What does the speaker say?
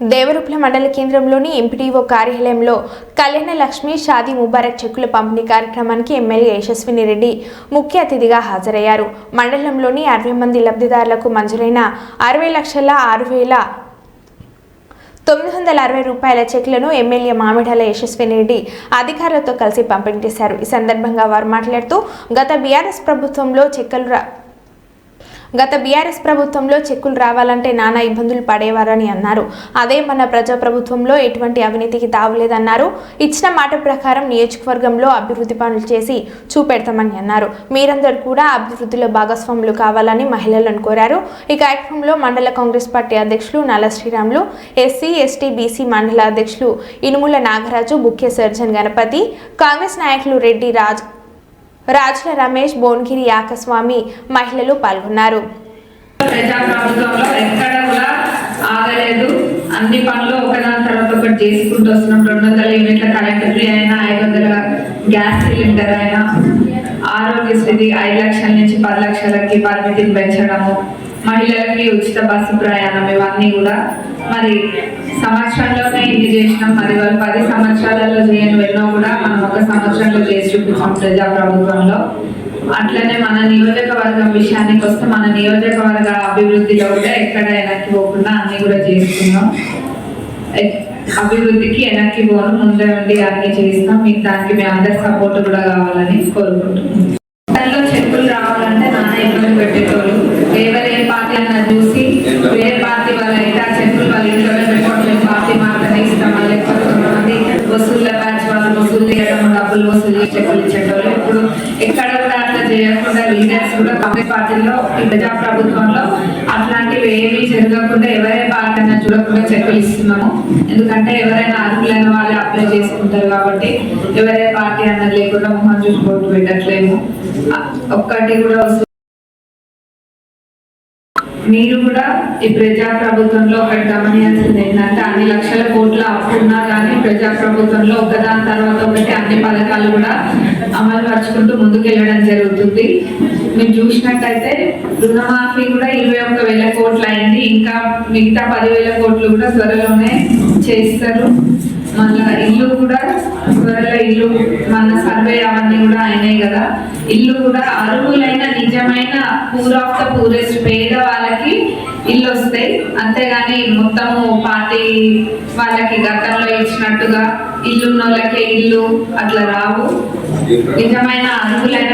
దేవరుప్ల మండల కేంద్రంలోని ఎంపీడీఓ కార్యాలయంలో కళ్యాణ లక్ష్మి షాదీ ముబారక్ చెక్కుల పంపిణీ కార్యక్రమానికి ఎమ్మెల్యే యశస్విని రెడ్డి ముఖ్య అతిథిగా హాజరయ్యారు. మండలంలోని అరవై మంది లబ్ధిదారులకు మంజూరైన అరవై లక్షల ఆరు వేల తొమ్మిది వందల అరవై రూపాయల చెక్లను ఎమ్మెల్యే మామిడాల యశస్విని రెడ్డి అధికారులతో కలిసి పంపిణీ చేశారు. ఈ సందర్భంగా వారు మాట్లాడుతూ గత బీఆర్ఎస్ ప్రభుత్వంలో చెక్కలు గత బీఆర్ఎస్ ప్రభుత్వంలో చెక్కులు రావాలంటే నానా ఇబ్బందులు పడేవారని అన్నారు. అదే మన ప్రజా ప్రభుత్వంలో ఎటువంటి అవినీతికి తావులేదన్నారు. ఇచ్చిన మాట ప్రకారం నియోజకవర్గంలో అభివృద్ధి పనులు చేసి చూపెడతామని అన్నారు. మీరందరూ కూడా అభివృద్ధిలో భాగస్వాములు కావాలని మహిళలను కోరారు. ఈ కార్యక్రమంలో మండల కాంగ్రెస్ పార్టీ అధ్యక్షులు నల్ల శ్రీరాములు ఎస్సీ ఎస్టీ బీసీ మండల అధ్యక్షులు ఇనుముల నాగరాజు ముఖ్య సర్జన్ గణపతి కాంగ్రెస్ నాయకులు రెడ్డి రాజ్ రాజుల రమేష్ భువనగిరి యాకస్వామి మహిళలు పాల్గొన్నారు. కూడా ఆగలేదు. అన్ని పనులు ఒకదాని తర్వాత ఒకటి చేసుకుంటూ వస్తున్నాం. రెండు వందల యూనిట్ల కరెంట్ ఫ్రీ అయినా ఐదు వందల గ్యాస్ సిలిండర్ అయినా. ఆరోగ్యశ్రీ ఐదు లక్షల నుంచి పది లక్షలకి పరిమితిని పెంచడము మహిళలకి ఉచిత బస్సు ప్రయాణం ఇవన్నీ కూడా. మరి సంవత్సరంలోనే ఇది చేసినాం. మరి వాళ్ళు పది సంవత్సరాలలో చేయను. ఎన్నో కూడా మనం ఒక సంవత్సరంలో చేసి చూపించాం ప్రజాప్రభుత్వంలో. అట్లనే మన నియోజకవర్గం విషయానికి వస్తే మన నియోజకవర్గ అభివృద్ధిలో కూడా ఎక్కడ వెనక్కి పోకుండా అన్ని కూడా చేస్తున్నాం. అభివృద్ధికి వెనక్కి పోను ముందే ఉండి అన్ని చేస్తాం. మీకు దానికి మీ అందరి సపోర్ట్ కూడా కావాలని కోరుకుంటున్నాం. దానిలో చెక్కులు రావాలంటే నాన్న ఇబ్బంది పెట్టేటోళ్ళు డబ్బులు వసూలు చేసి చెక్కులు ఇచ్చేటోళ్ళు ఇప్పుడు ఎక్కడ కూడా అట్లా చేయకుండా లీడర్స్ కూడా కాంగ్రెస్ పార్టీలో ఈ ప్రజా ప్రభుత్వంలో అట్లాంటివి ఏమీ జరగకుండా ఎవరే పార్టీ అన్న చూడకుండా చెక్కులు ఇస్తున్నాము. ఎందుకంటే ఎవరైనా అర్హులైన వాళ్ళే అప్లై చేసుకుంటారు కాబట్టి ఎవరే పార్టీ అన్నది లేకుండా మొహం చూసి ఓటు పెట్టట్లేము ఒక్కటి కూడా మీరు కూడా ఈ ప్రజా ప్రభుత్వంలో ఒకటి గమనించాల్సింది ఏంటంటే అన్ని లక్షల కోట్ల అప్పు ఉన్నా కానీ ప్రజా ప్రభుత్వంలో ఒకదాని తర్వాత ఒకటి అన్ని పథకాలు కూడా అమలు పరుచుకుంటూ ముందుకెళ్ళడం జరుగుతుంది. మీరు చూసినట్టయితే రుణమాఫీ కూడా ఇరవై ఒక్క వేల కోట్లు అయింది. ఇంకా మిగతా పదివేల కోట్లు కూడా త్వరలోనే చేస్తారు. మళ్ళా ఇల్లు కూడా త్వరలో ఇల్లు మన సర్వే అవన్నీ కూడా అయినాయి కదా. ఇల్లు కూడా అర్హులైన నిజమైన పూర్ ఆఫ్ ద పూరెస్ట్ పేద వాళ్ళకి ఇల్లు వస్తాయి అంతేగాని మొత్తము పార్టీ వాళ్ళకి గతంలో ఇచ్చినట్టుగా ఇల్లున్న వాళ్ళకే ఇల్లు అట్లా రావు. నిజమైన అర్హులైన